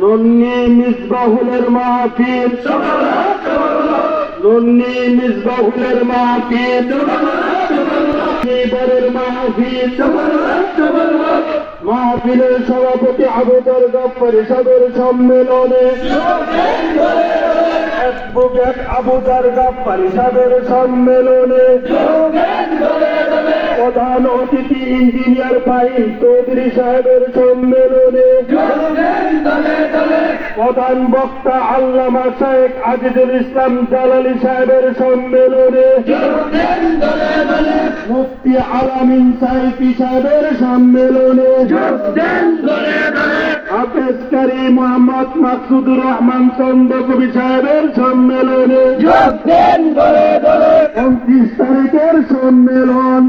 নন্নি মিসবাহুলের মাহফিল নন্নি মিসবাহুলের মাহফিল এবারের মাহফিল মাহফিলের সভাপতি আবুদর গফারি সদর সম্মেলনে। আবুদার গাফারি সাহেবের সম্মেলনে। প্রধান অতিথি ইঞ্জিনিয়ার ফাইন চৌধুরী সাহেবের সম্মেলনে। প্রধান বক্তা আল্লামা শেখ আজিজুল ইসলাম জালালি সাহেবের সম্মেলনে। মুফতি আলামিন সাহেবী সাহেবের সম্মেলনে। হাফেজকারী মোহাম্মদ মাকসুদুর রহমান চন্দ্র কবি সাহেবের সম্মেলনে। পঁচিশ তারিখের সম্মেলন